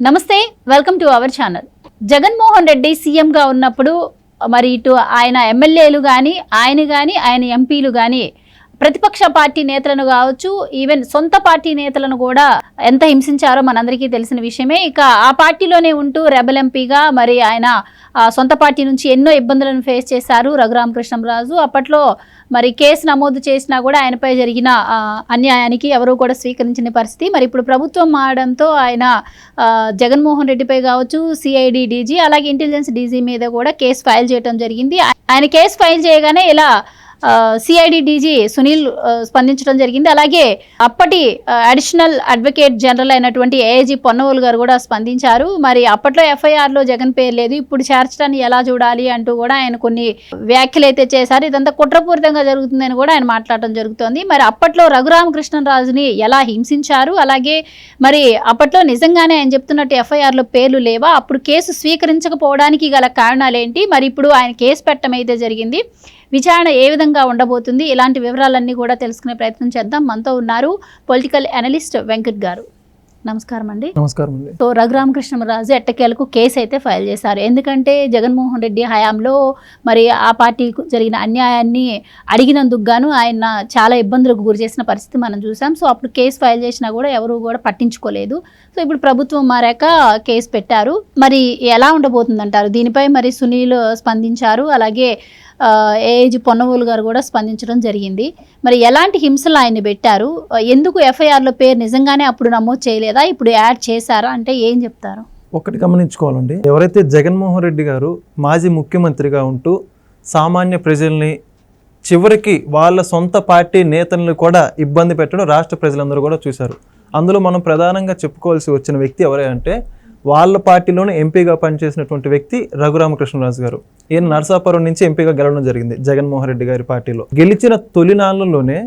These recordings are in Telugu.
నమస్తే welcome to our channel Jaganmohan Reddy సీఎంగా ఉన్నప్పుడు మరి ఇటు ఆయన ఎమ్మెల్యేలు కానీ ఆయన కానీ ఆయన ఎంపీలు కానీ ప్రతిపక్ష పార్టీ నేతలను కావచ్చు ఈవెన్ సొంత పార్టీ నేతలను కూడా ఎంత హింసించారో మనందరికీ తెలిసిన విషయమే. ఇక ఆ పార్టీలోనే ఉంటూ రెబల్ ఎంపీగా మరి ఆయన సొంత పార్టీ నుంచి ఎన్నో ఇబ్బందులను ఫేస్ చేశారు రఘురామకృష్ణరాజు. అప్పట్లో మరి కేసు నమోదు చేసినా కూడా ఆయనపై జరిగిన అన్యాయానికి ఎవరూ కూడా స్వీకరించిన పరిస్థితి. మరి ఇప్పుడు ప్రభుత్వం మారడంతో ఆయన జగన్మోహన్ రెడ్డిపై కావచ్చు సిఐడి డీజీ అలాగే ఇంటెలిజెన్స్ డీజీ మీద కూడా కేసు ఫైల్ చేయడం జరిగింది. ఆయన కేసు ఫైల్ చేయగానే ఇలా సిఐడి డీజీ సునీల్ స్పందించడం జరిగింది. అలాగే అప్పటి అడిషనల్ అడ్వకేట్ జనరల్ అయినటువంటి ఏఐజీ పొన్నవోలు గారు కూడా స్పందించారు. మరి అప్పట్లో ఎఫ్ఐఆర్లో జగన్ పేరు లేదు. ఇప్పుడు చేర్చడాన్ని ఎలా చూడాలి అంటూ కూడా ఆయన కొన్ని వ్యాఖ్యలు అయితే చేశారు. ఇదంతా కుట్రపూరితంగా జరుగుతుందని కూడా ఆయన మాట్లాడటం జరుగుతోంది. మరి అప్పట్లో రఘురామకృష్ణరాజుని ఎలా హింసించారు? అలాగే మరి అప్పట్లో నిజంగానే ఆయన చెప్తున్నట్టు ఎఫ్ఐఆర్లో పేర్లు లేవా? అప్పుడు కేసు స్వీకరించకపోవడానికి గల కారణాలు ఏంటి? మరి ఇప్పుడు ఆయన కేసు పెట్టడం అయితే జరిగింది. విచారణ ఏ విధంగా ఉండబోతుంది? ఇలాంటి వివరాలన్నీ కూడా తెలుసుకునే ప్రయత్నం చేద్దాం. మనతో ఉన్నారు పొలిటికల్ అనలిస్ట్ వెంకట్ గారు. నమస్కారం అండి. నమస్కారం అండి. సో రఘురామకృష్ణరాజు ఎట్టకేలకు కేసు అయితే ఫైల్ చేశారు. ఎందుకంటే జగన్మోహన్ రెడ్డి హయాంలో మరి ఆ పార్టీకు జరిగిన అన్యాయాన్ని అడిగినందుకు గాను ఆయన చాలా ఇబ్బందులకు గురి చేసిన పరిస్థితి మనం చూసాం. సో అప్పుడు కేసు ఫైల్ చేసినా కూడా ఎవరు కూడా పట్టించుకోలేదు. సో ఇప్పుడు ప్రభుత్వం మారాక కేసు పెట్టారు. మరి ఎలా ఉండబోతుంది అంటారు దీనిపై మరి సునీల్ స్పందించారు. అలాగే ఏఏజ్ పొన్నవూలు పొన్నవోలు గారు కూడా స్పందించడం జరిగింది. మరి ఎలాంటి హింసలు ఆయన్ని పెట్టారు? ఎందుకు ఎఫ్ఐఆర్లో పేరు నిజంగానే అప్పుడు నమోదు చేయలేదా? ఇప్పుడు యాడ్ చేశారా? అంటే ఏం చెప్తారు? ఒకటి గమనించుకోవాలండి. ఎవరైతే జగన్మోహన్ రెడ్డి గారు మాజీ ముఖ్యమంత్రిగా ఉంటూ సామాన్య ప్రజల్ని చివరికి వాళ్ళ సొంత పార్టీ నేతలను కూడా ఇబ్బంది పెట్టడం రాష్ట్ర ప్రజలందరూ కూడా చూశారు. అందులో మనం ప్రధానంగా చెప్పుకోవాల్సి వచ్చిన వ్యక్తి ఎవరే అంటే వాళ్ళ పార్టీలోనే ఎంపీగా పనిచేసినటువంటి వ్యక్తి రఘురామకృష్ణరాజు గారు. ఈయన నర్సాపురం నుంచి ఎంపీగా గెలవడం జరిగింది జగన్మోహన్ రెడ్డి గారి పార్టీలో. గెలిచిన తొలినాళ్ళలోనే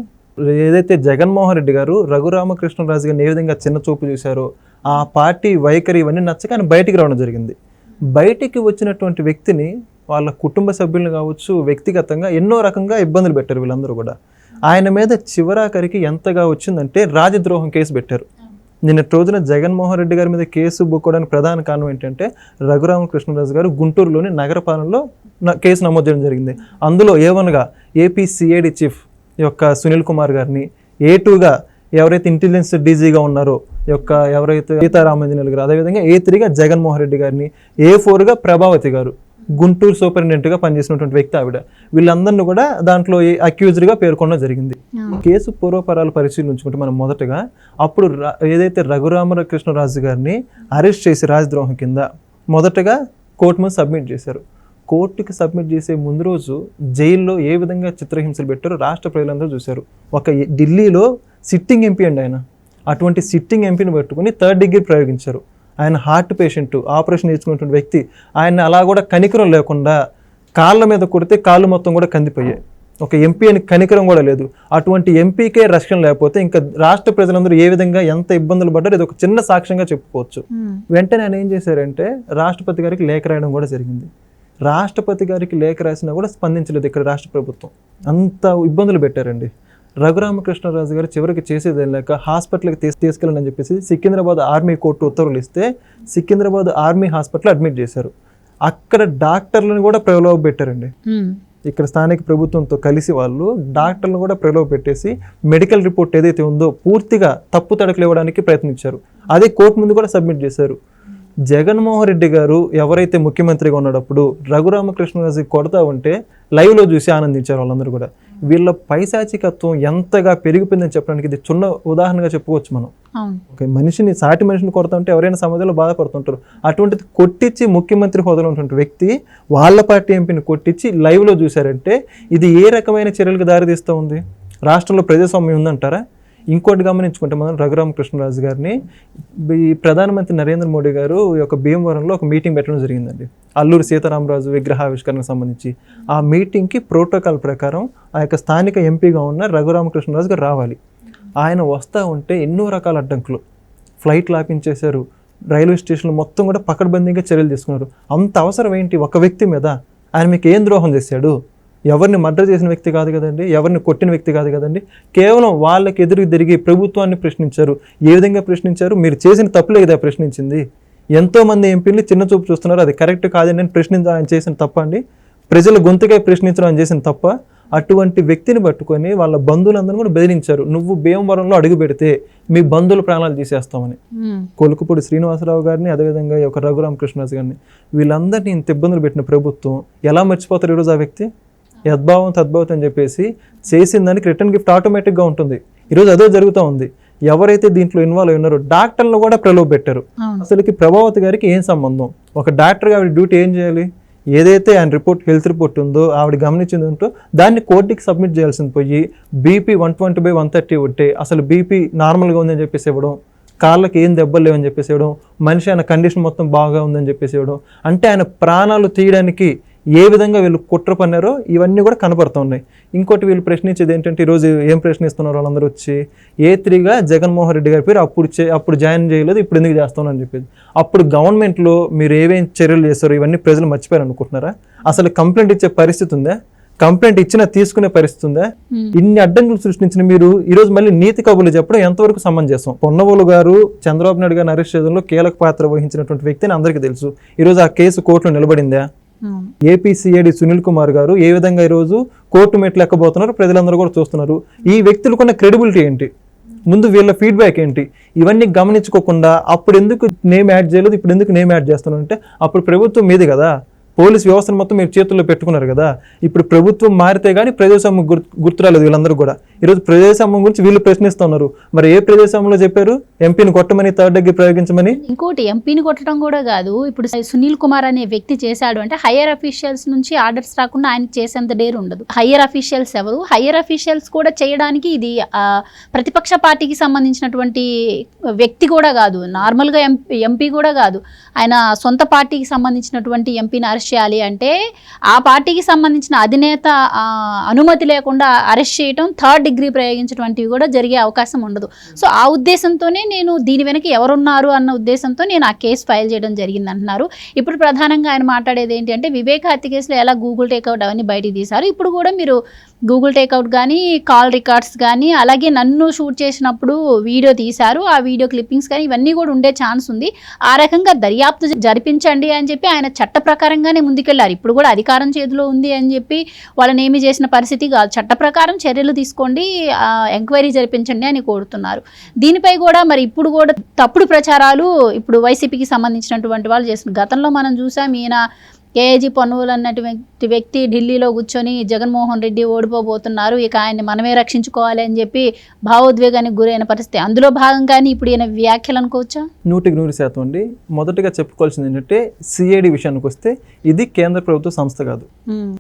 ఏదైతే జగన్మోహన్ రెడ్డి గారు రఘురామకృష్ణరాజు గారిని ఏ విధంగా చిన్న చూపు చూశారో ఆ పార్టీ వైఖరి ఇవన్నీ నచ్చక ఆయన బయటికి రావడం జరిగింది. బయటికి వచ్చినటువంటి వ్యక్తిని వాళ్ళ కుటుంబ సభ్యులను కావచ్చు వ్యక్తిగతంగా ఎన్నో రకంగా ఇబ్బందులు పెట్టారు వీళ్ళందరూ కూడా. ఆయన మీద చివరాఖరికి ఎంతగా వచ్చిందంటే రాజద్రోహం కేసు పెట్టారు. నిన్నటి రోజున జగన్మోహన్ రెడ్డి గారి మీద కేసు బుక్కోవడానికి ప్రధాన కారణం ఏంటంటే రఘురామకృష్ణరాజు గారు గుంటూరులోని నగరపాలనలో న- కేసు నమోదు చేయడం జరిగింది. అందులో ఏవన్గా ఏపీ సిఐడి చీఫ్ యొక్క సునీల్ కుమార్ గారిని ఏ టూగా ఎవరైతే ఇంటెలిజెన్స్ డీజీగా ఉన్నారో యొక్క ఎవరైతే సీతారామంజనేయులు గారు అదేవిధంగా ఏ త్రీగా జగన్మోహన్ రెడ్డి గారిని ఏ ఫోర్గా ప్రభావతి గారు గుంటూరు సూపరింటెండెంట్గా పనిచేసినటువంటి వ్యక్తి ఆవిడ. వీళ్ళందరినీ కూడా దాంట్లో అక్యూజ్డ్గా పేర్కొనడం జరిగింది. కేసు పూర్వపరాలు పరిశీలించుకుంటే మనం మొదటగా అప్పుడు ఏదైతే రఘురామకృష్ణరాజు గారిని అరెస్ట్ చేసి రాజద్రోహం కింద మొదటగా కోర్టు ముందు సబ్మిట్ చేశారు. కోర్టుకి సబ్మిట్ చేసే ముందు రోజు జైల్లో ఏ విధంగా చిత్రహింసలు పెట్టారో రాష్ట్ర ప్రజలందరూ చూశారు. ఒక ఢిల్లీలో సిట్టింగ్ ఎంపీ అండి ఆయన. అటువంటి సిట్టింగ్ ఎంపీని పెట్టుకుని థర్డ్ డిగ్రీ ప్రయోగించారు. ఆయన హార్ట్ పేషెంట్ ఆపరేషన్ చేసుకున్నటువంటి వ్యక్తి. ఆయన అలా కూడా కనికరం లేకుండా కాళ్ళ మీద కొడితే కాళ్ళు మొత్తం కూడా కందిపోయాయి. ఒక ఎంపీ అని కనికరం కూడా లేదు. అటువంటి ఎంపీకే రక్షణ లేకపోతే ఇంకా రాష్ట్ర ప్రజలందరూ ఏ విధంగా ఎంత ఇబ్బందులు పడ్డారో ఇది ఒక చిన్న సాక్ష్యంగా చెప్పుకోవచ్చు. వెంటనే ఆయన ఏం చేశారంటే రాష్ట్రపతి గారికి లేఖ రాయడం కూడా జరిగింది. రాష్ట్రపతి గారికి లేఖ రాసినా కూడా స్పందించలేదు ఇక్కడ రాష్ట్ర ప్రభుత్వం. అంత ఇబ్బందులు పెట్టారండి. రఘురామకృష్ణరాజు గారు చివరికి చేసేది లేక హాస్పిటల్కి తీసు తీసుకెళ్ళండి అని చెప్పేసి సికింద్రాబాద్ ఆర్మీ కోర్టు ఉత్తర్వులు ఇస్తే సికింద్రాబాద్ ఆర్మీ హాస్పిటల్ అడ్మిట్ చేశారు. అక్కడ డాక్టర్లను కూడా ప్రలోభ పెట్టారండి ఇక్కడ స్థానిక ప్రభుత్వంతో కలిసి వాళ్ళు డాక్టర్లను కూడా ప్రలోభ పెట్టేసి మెడికల్ రిపోర్ట్ ఏదైతే ఉందో పూర్తిగా తప్పు తడకలు ఇవ్వడానికి ప్రయత్నించారు. అదే కోర్టు ముందు కూడా సబ్మిట్ చేశారు. జగన్మోహన్ రెడ్డి గారు ఎవరైతే ముఖ్యమంత్రిగా ఉన్నప్పుడు రఘురామకృష్ణరాజు కొడతా ఉంటే లైవ్లో చూసి ఆనందించారు వాళ్ళందరూ కూడా. వీళ్ళ పైశాచికత్వం ఎంతగా పెరిగిపోయిందని చెప్పడానికి ఇది చిన్న ఉదాహరణగా చెప్పుకోవచ్చు మనం. ఒక మనిషిని సాటి మనిషిని కొడుతుంటే ఎవరైనా సమాజంలో బాధపడుతుంటారు. అటువంటిది కొట్టించి ముఖ్యమంత్రి హోదాలో ఉన్నటువంటి వ్యక్తి వాళ్ళ పార్టీ ఎంపీని కొట్టించి లైవ్లో చూశారంటే ఇది ఏ రకమైన చర్యలకు దారితీస్తూ ఉంది? రాష్ట్రంలో ప్రజాస్వామ్యం ఉందంటారా? ఇంకోటి గమనించుకుంటే మనం రఘురామకృష్ణరాజు గారిని ఈ ప్రధానమంత్రి నరేంద్ర మోడీ గారు ఈ యొక్క భీమవరంలో ఒక మీటింగ్ పెట్టడం జరిగిందండి. అల్లూరు సీతారామరాజు విగ్రహావిష్కరణకు సంబంధించి. ఆ మీటింగ్కి ప్రోటోకాల్ ప్రకారం ఆ యొక్క స్థానిక ఎంపీగా ఉన్న రఘురామకృష్ణరాజు గారు రావాలి. ఆయన వస్తూ ఉంటే ఎన్నో రకాల అడ్డంకులు. ఫ్లైట్లు ఆపించేశారు. రైల్వే స్టేషన్లు మొత్తం కూడా పకడ్బందీగా చర్యలు తీసుకున్నారు. అంత అవసరం ఏంటి? ఒక వ్యక్తి మీద ఆయన మీకు ఏం ద్రోహం చేశాడు? ఎవరిని మర్డర్ చేసిన వ్యక్తి కాదు కదండి ఎవరిని కొట్టిన వ్యక్తి కాదు కదండి. కేవలం వాళ్ళకి ఎదురు తిరిగి ప్రభుత్వాన్ని ప్రశ్నించారు. ఏ విధంగా ప్రశ్నించారు? మీరు చేసిన తప్పులే కదా ప్రశ్నించింది. ఎంతో మంది ఎంపీలు చిన్న చూపు చూస్తున్నారు. అది కరెక్ట్ కాదని నేను ప్రశ్నించడం ఆయన చేసిన తప్ప అండి. ప్రజల గొంతుకే ప్రశ్నించడం ఆయన చేసిన తప్ప అటువంటి వ్యక్తిని పట్టుకొని వాళ్ళ బంధువులందరూ కూడా బెదిరించారు. నువ్వు భీమవరంలో అడుగు పెడితే మీ బంధువుల ప్రాణాలు తీసేస్తామని. కొలుకుపూడి శ్రీనివాసరావు గారిని అదేవిధంగా ఈ యొక్క రఘురామ కృష్ణరాజు గారిని. వీళ్ళందరినీ ఇంత ఇబ్బందులు పెట్టిన ప్రభుత్వం ఎలా మర్చిపోతారు ఈరోజు ఆ వ్యక్తి? యద్భావం తద్భావం అని చెప్పేసి చేసిన దానికి రిటర్న్ గిఫ్ట్ ఆటోమేటిక్గా ఉంటుంది. ఈరోజు అదే జరుగుతూ ఉంది. ఎవరైతే దీంట్లో ఇన్వాల్వ్ ఉన్నారో డాక్టర్లు కూడా ప్రలోభ పెట్టారు. అసలుకి ప్రభావతి గారికి ఏం సంబంధం? ఒక డాక్టర్గా ఆవిడ డ్యూటీ ఏం చేయాలి? ఏదైతే ఆయన రిపోర్ట్ హెల్త్ రిపోర్ట్ ఉందో ఆవిడ గమనించింది ఉంటో దాన్ని కోర్టుకి సబ్మిట్ చేయాల్సింది పోయి BP one twenty by one thirty ఉంటే అసలు బీపీ నార్మల్గా ఉందని చెప్పేసి ఇవ్వడం కాళ్ళకి ఏం దెబ్బలు లేవని చెప్పేసి ఇవ్వడం మనిషి ఆయన కండిషన్ మొత్తం బాగా ఉందని చెప్పేసి ఇవ్వడం అంటే ఆయన ప్రాణాలు తీయడానికి ఏ విధంగా వీళ్ళు కుట్ర పన్నారో ఇవన్నీ కూడా కనపడుతున్నాయి ఇంకోటి వీళ్ళు ప్రశ్నించేది ఏంటంటే ఈరోజు ఏం ప్రశ్నిస్తున్నారు వాళ్ళందరూ వచ్చి? ఏ త్రీగా జగన్మోహన్ రెడ్డి గారి పేరు అప్పుడు చే- అప్పుడు జాయిన్ చేయలేదు ఇప్పుడు ఎందుకు చేస్తాను అని చెప్పేసి అప్పుడు గవర్నమెంట్లో మీరు ఏమేం చర్యలు చేస్తారో ఇవన్నీ ప్రజలు మర్చిపోయారు అనుకుంటున్నారా? అసలు కంప్లైంట్ ఇచ్చే పరిస్థితి ఉందా? కంప్లైంట్ ఇచ్చినా తీసుకునే పరిస్థితి ఉందా? ఇన్ని అడ్డంకులు సృష్టించిన మీరు ఈ రోజు మళ్ళీ నీతి కబుర్లు చెప్పడం ఎంతవరకు సమంజసం? పొన్నవోలు గారు చంద్రబాబు నాయుడు గారిని అరెస్ట్ చేయడంలో కీలక పాత్ర వహించినటువంటి వ్యక్తిని అందరికీ తెలుసు. ఈరోజు ఆ కేసు కోర్టులో నిలబడిందా? అవును. ఏపీసీఐడి సునీల్ కుమార్ గారు ఏ విధంగా ఈరోజు కోర్టు మెట్లు ఎక్కబోతున్నారు? ప్రజలందరూ కూడా చూస్తున్నారు. ఈ వ్యక్తులకున్న క్రెడిబిలిటీ ఏంటి? ముందు వీళ్ళ ఫీడ్బ్యాక్ ఏంటి? ఇవన్నీ గమనించుకోకుండా అప్పుడు ఎందుకు నేమ్ యాడ్ చేయలేదు? ఇప్పుడు ఎందుకు నేమ్ యాడ్ చేస్తున్నాను అంటే అప్పుడు ప్రభుత్వం మీది కదా. పోలీస్ వ్యవస్థను మొత్తం మీరు చేతుల్లో పెట్టుకున్నారు కదా. ఇప్పుడు ప్రభుత్వం మారితే కానీ ప్రజాస్వామ్యం గుర్తు గుర్తురాలేదు వీళ్ళందరూ కూడా. ఈరోజు ప్రజాస్వామ్యం గురించి వీళ్ళు ప్రశ్నిస్తున్నారు. మరి ఏ ప్రజాస్వామ్యంలో చెప్పారు? ఎంపీని కొట్టమని థర్డ్ డిగ్రీ ప్రయోగించమని? ఇంకోటి ఎంపీని కొట్టడం కూడా కాదు. ఇప్పుడు సునీల్ కుమార్ అనే వ్యక్తి చేశాడు అంటే హయ్యర్ అఫీషియల్స్ నుంచి ఆర్డర్స్ రాకుండా ఆయన చేసేంత డేర్ ఉండదు. హయ్యర్ అఫీషియల్స్ ఎవరు? హయ్యర్ అఫీషియల్స్ కూడా చేయడానికి ఇది ప్రతిపక్ష పార్టీకి సంబంధించినటువంటి వ్యక్తి కూడా కాదు. నార్మల్గా ఎంపీ ఎంపీ కూడా కాదు. ఆయన సొంత పార్టీకి సంబంధించినటువంటి ఎంపీని అరెస్ట్ చేయాలి అంటే ఆ పార్టీకి సంబంధించిన అధినేత అనుమతి లేకుండా అరెస్ట్ చేయడం థర్డ్ డిగ్రీ ప్రయోగించడం కూడా జరిగే అవకాశం ఉండదు. సో ఆ ఉద్దేశంతోనే నేను దీని వెనక ఎవరున్నారు అన్న ఉద్దేశంతో నేను ఆ కేసు ఫైల్ చేయడం జరిగింది అంటున్నారు ఇప్పుడు ప్రధానంగా ఆయన మాట్లాడేది ఏంటి అంటే హత్య కేసులో ఎలా గూగుల్ టేక్అవుట్ అవన్నీ బయటికి తీశారు. ఇప్పుడు కూడా మీరు గూగుల్ టేక్అవుట్ కానీ కాల్ రికార్డ్స్ కానీ అలాగే నన్ను షూట్ చేసినప్పుడు వీడియో తీశారు. ఆ వీడియో క్లిప్పింగ్స్ కానీ ఇవన్నీ కూడా ఉండే ఛాన్స్ ఉంది. ఆ రకంగా దర్యాప్తు జరిపించండి అని చెప్పి ఆయన చట్ట ప్రకారంగానే ముందుకెళ్ళారు. ఇప్పుడు కూడా అధికారం చేతిలో ఉంది అని చెప్పి వాళ్ళని ఏమి చేసిన పరిస్థితి కాదు. చట్ట ప్రకారం చర్యలు తీసుకోండి ఎంక్వైరీ జరిపించండి అని కోరుతున్నారు. దీనిపై కూడా మరి ఇప్పుడు కూడా తప్పుడు ప్రచారాలు ఇప్పుడు వైసీపీకి సంబంధించినటువంటి వాళ్ళు చేస్తున్నారు. గతంలో మనం చూసాం ఈయన కేఏజీ పన్నువులు అన్నటువంటి వ్యక్తి ఢిల్లీలో కూర్చొని జగన్మోహన్ రెడ్డి ఓడిపోబోతున్నారు. ఇక ఆయన్ని మనమే రక్షించుకోవాలి అని చెప్పి భావోద్వేగానికి గురైన పరిస్థితి. అందులో భాగంగానే ఇప్పుడు ఈయన వ్యాఖ్యలు అనుకోవచ్చా? నూటికి నూరు శాతం అండి. మొదటగా చెప్పుకోవాల్సింది ఏంటంటే సిఐడి విషయానికి వస్తే ఇది కేంద్ర ప్రభుత్వ సంస్థ కాదు.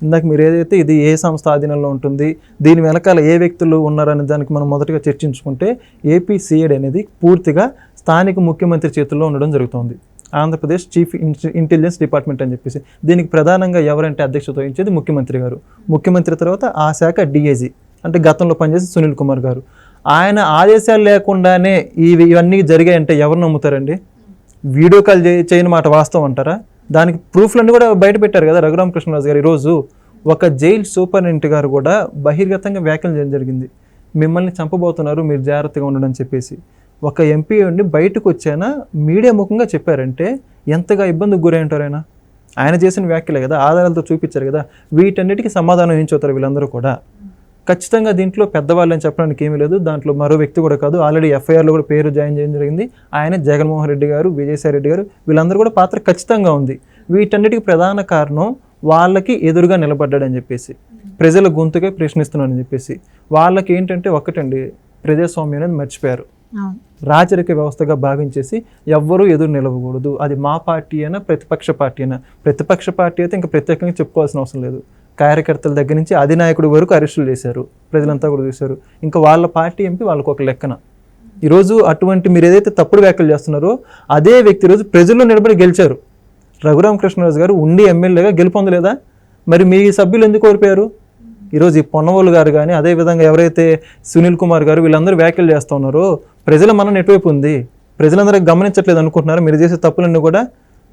ఇందాక మీరు ఏదైతే ఇది ఏ సంస్థ ఆధీనంలో ఉంటుంది దీని వెనకాల ఏ వ్యక్తులు ఉన్నారనే దానికి మనం మొదటగా చర్చించుకుంటే ఏపీ సిఐడి అనేది పూర్తిగా స్థానిక ముఖ్యమంత్రి చేతుల్లో ఉండడం జరుగుతుంది. ఆంధ్రప్రదేశ్ చీఫ్ ఇంటెలిజెన్స్ డిపార్ట్మెంట్ అని చెప్పేసి. దీనికి ప్రధానంగా ఎవరంటే అధ్యక్షత వహించేది ముఖ్యమంత్రి గారు. ముఖ్యమంత్రి తర్వాత ఆ శాఖ డిఐజీ అంటే గతంలో పనిచేసి సునీల్ కుమార్ గారు. ఆయన ఆదేశాలు లేకుండానే ఇవి ఇవన్నీ జరిగాయంటే ఎవరు నమ్ముతారండి? వీడియో కాల్ చే చేయని మాట వాస్తవం అంటారా? దానికి ప్రూఫ్లన్నీ కూడా బయట పెట్టారు కదా రఘురామకృష్ణరాజు గారు ఈరోజు. ఒక జైల్ సూపరింటెండెంట్ గారు కూడా బహిర్గతంగా వ్యాఖ్యలు చేయడం జరిగింది. మిమ్మల్ని చంపబోతున్నారు మీరు జాగ్రత్తగా ఉండడం అని చెప్పేసి. ఒక ఎంపీ ఉండి బయటకు వచ్చాయినా మీడియా ముఖంగా చెప్పారంటే ఎంతగా ఇబ్బందికి గురై ఉంటారు ఆయన? ఆయన చేసిన వ్యాఖ్యలే కదా ఆధారాలతో చూపించారు కదా వీటన్నిటికీ సమాధానం ఏం వీళ్ళందరూ కూడా? ఖచ్చితంగా దీంట్లో పెద్దవాళ్ళు అని చెప్పడానికి ఏమీ లేదు దాంట్లో మరో వ్యక్తి కూడా కాదు ఆల్రెడీ ఎఫ్ఐఆర్లో కూడా పేరు జాయిన్ చేయడం జరిగింది. ఆయన జగన్మోహన్ రెడ్డి గారు విజయసాయి రెడ్డి గారు వీళ్ళందరూ కూడా పాత్ర ఖచ్చితంగా ఉంది. వీటన్నిటికీ ప్రధాన కారణం వాళ్ళకి ఎదురుగా నిలబడ్డాడని చెప్పేసి ప్రజల గొంతుగా ప్రశ్నిస్తున్నాడని చెప్పేసి వాళ్ళకి ఏంటంటే ఒకటండి ప్రజాస్వామ్యం అనేది మర్చిపోయారు. రాచరిక వ్యవస్థగా భావించేసి ఎవ్వరూ ఎదురు నిలవకూడదు. అది మా పార్టీ అయినా ప్రతిపక్ష పార్టీ అయినా. ప్రతిపక్ష పార్టీ అయితే ఇంకా ప్రత్యేకంగా చెప్పుకోవాల్సిన అవసరం లేదు. కార్యకర్తల దగ్గర నుంచి అధినాయకుడి వరకు అరెస్టులు చేశారు. ప్రజలంతా కూడా చూశారు. ఇంకా వాళ్ళ పార్టీ ఎంపీ వాళ్ళకు ఒక లెక్కన. ఈరోజు అటువంటి మీరు ఏదైతే తప్పుడు వ్యాఖ్యలు చేస్తున్నారో అదే వ్యక్తి రోజు ప్రజల్లో నిలబడి గెలిచారు. రఘురామకృష్ణరాజు గారు ఉండి ఎమ్మెల్యేగా గెలుపొందలేదా? మరి మీ సభ్యులు ఎందుకు కోల్పోయారు ఈరోజు ఈ పొన్నవోలు గారు కానీ అదేవిధంగా ఎవరైతే సునీల్ కుమార్ గారు వీళ్ళందరూ వ్యాఖ్యలు చేస్తున్నారో ప్రజల మనం ఎటువైపు ఉంది? ప్రజలందరూ గమనించట్లేదు అనుకుంటున్నారు? మీరు చేసే తప్పులన్నీ కూడా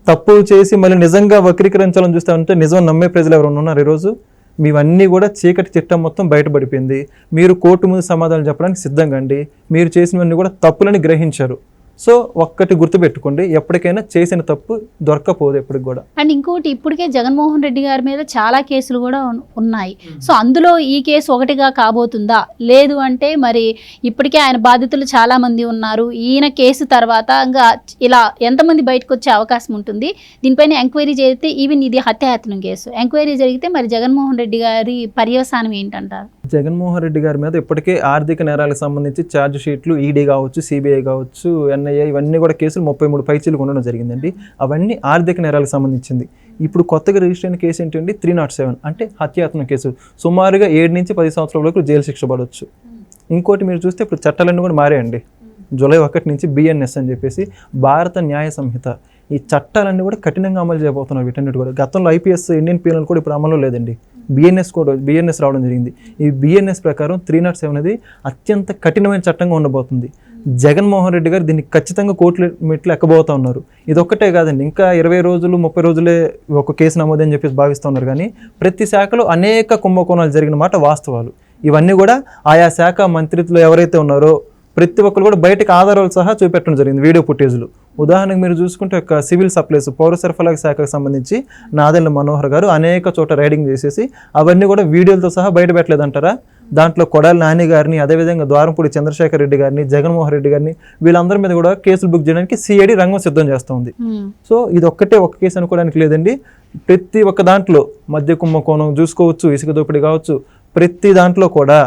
తప్పు చేసి మళ్ళీ నిజంగా వక్రీకరించాలని చూస్తామంటే నిజం నమ్మే ప్రజలు ఎవరైనా ఉన్నారు ఈరోజు? మీవన్నీ కూడా చీకటి చిట్టం మొత్తం బయటపడిపోయింది. మీరు కోర్టు ముందు సమాధానం చెప్పడానికి సిద్ధంగా అండి. మీరు చేసినవన్నీ కూడా తప్పులని గ్రహించారు. సో ఒక్కటి గుర్తుపెట్టుకోండి ఎప్పటికైనా చేసిన తప్పు దొరకపోదు ఎప్పటికి కూడా. అండ్ ఇంకోటి ఇప్పటికే జగన్మోహన్ రెడ్డి గారి మీద చాలా కేసులు కూడా ఉన్- ఉన్నాయి. సో అందులో ఈ కేసు ఒకటిగా కాబోతుందా? లేదు అంటే మరి ఇప్పటికే ఆయన బాధితులు చాలా మంది ఉన్నారు. ఈయన కేసు తర్వాత ఇంకా ఇలా ఎంతమంది బయటకు వచ్చే అవకాశం ఉంటుంది? దీనిపైన ఎంక్వైరీ జరిగితే ఈవెన్ ఇది హత్యాయత్నం కేసు. ఎంక్వైరీ జరిగితే మరి జగన్మోహన్ రెడ్డి గారి పర్యవసానం ఏంటంటారు? జగన్మోహన్ రెడ్డి గారి మీద ఇప్పటికే ఆర్థిక నేరాలకు సంబంధించి ఛార్జ్ షీట్లు ఈడీ కావచ్చు సిబిఐ కావచ్చు ఎన్ఐఏ ఇవన్నీ కూడా కేసులు ముప్పై మూడు పైచీలు ఉండడం జరిగిందండి. అవన్నీ ఆర్థిక నేరాలకు సంబంధించింది. ఇప్పుడు కొత్తగా రిజిస్టర్ అయిన కేసు ఏంటండి? త్రీ నాట్ సెవెన్ అంటే హత్యాత్మక కేసు. సుమారుగా ఏడు నుంచి పది సంవత్సరాల వరకు జైలు శిక్ష పడవచ్చు ఇంకోటి మీరు చూస్తే ఇప్పుడు చట్టాలన్నీ కూడా మారాయండి. జూలై ఒకటి నుంచి బిఎన్ఎస్ అని చెప్పేసి భారత న్యాయ సంహిత. ఈ చట్టాలన్నీ కూడా కఠినంగా అమలు చేయబోతున్నారు వీటన్నిటి కూడా. గతంలో ఐపీఎస్ ఇండియన్ పీనల్ కూడా ఇప్పుడు అమలు లేదండి. బిఎన్ఎస్ కూడా బిఎన్ఎస్ రావడం జరిగింది. ఈ బిఎన్ఎస్ ప్రకారం త్రీ నాట్ సెవెన్ అనేది అత్యంత కఠినమైన చట్టంగా ఉండబోతుంది. జగన్మోహన్ రెడ్డి గారు దీన్ని ఖచ్చితంగా కోర్టు మెట్లు ఎక్కబోతా ఉన్నారు. ఇది ఒక్కటే కాదండి. ఇంకా ఇరవై రోజులు ముప్పై రోజులే ఒక కేసు నమోదు అని చెప్పేసి భావిస్తూ ఉన్నారు. కానీ ప్రతి శాఖలో అనేక కుంభకోణాలు జరిగిన మాట వాస్తవాలు. ఇవన్నీ కూడా ఆయా శాఖ మంత్రిత్వం ఎవరైతే ఉన్నారో ప్రతి ఒక్కరు కూడా బయటకు ఆధారాలు సహా చూపెట్టడం జరిగింది వీడియో ఫుటేజ్లు. ఉదాహరణకు మీరు చూసుకుంటే ఒక సివిల్ సప్లైస్ పౌర సరఫరాల శాఖకు సంబంధించి నాదెళ్ళ మనోహర్ గారు అనేక చోట రైడింగ్ చేసేసి అవన్నీ కూడా వీడియోలతో సహా బయట పెట్టలేదంటారా? దాంట్లో కొడాలి నాని గారిని అదేవిధంగా ద్వారంపూడి చంద్రశేఖర్ రెడ్డి గారిని జగన్మోహన్ రెడ్డి గారిని వీళ్ళందరి మీద కూడా కేసులు బుక్ చేయడానికి సిఐడి రంగం సిద్ధం చేస్తుంది. సో ఇది ఒక్కటే ఒక కేసు అనుకోవడానికి లేదండి. ప్రతి ఒక్క దాంట్లో మద్య కుంభకోణం చూసుకోవచ్చు ఇసుక దోపిడీ కావచ్చు ప్రతి దాంట్లో కూడా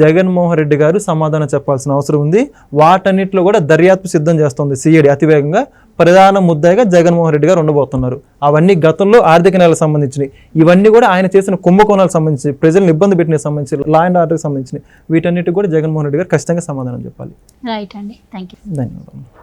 జగన్మోహన్ రెడ్డి గారు సమాధానం చెప్పాల్సిన అవసరం ఉంది. వాటన్నిటిలో కూడా దర్యాప్తు సిద్ధం చేస్తుంది సిఐడి అతివేగంగా ప్రధాన ముద్దాయిగా జగన్మోహన్ రెడ్డి గారు ఉండబోతున్నారు. అవన్నీ గతంలో ఆర్థిక నెలకు సంబంధించినవి. ఇవన్నీ కూడా ఆయన చేసిన కుంభకోణాలకు సంబంధించి ప్రజలను ఇబ్బంది పెట్టిన సంబంధించి లా అండ్ ఆర్డర్కి సంబంధించి వీటన్నిటికి కూడా జగన్మోహన్ రెడ్డి గారు ఖచ్చితంగా సమాధానం చెప్పాలి. రైట్ అండి. థ్యాంక్ యూ ధన్యవాదాలు.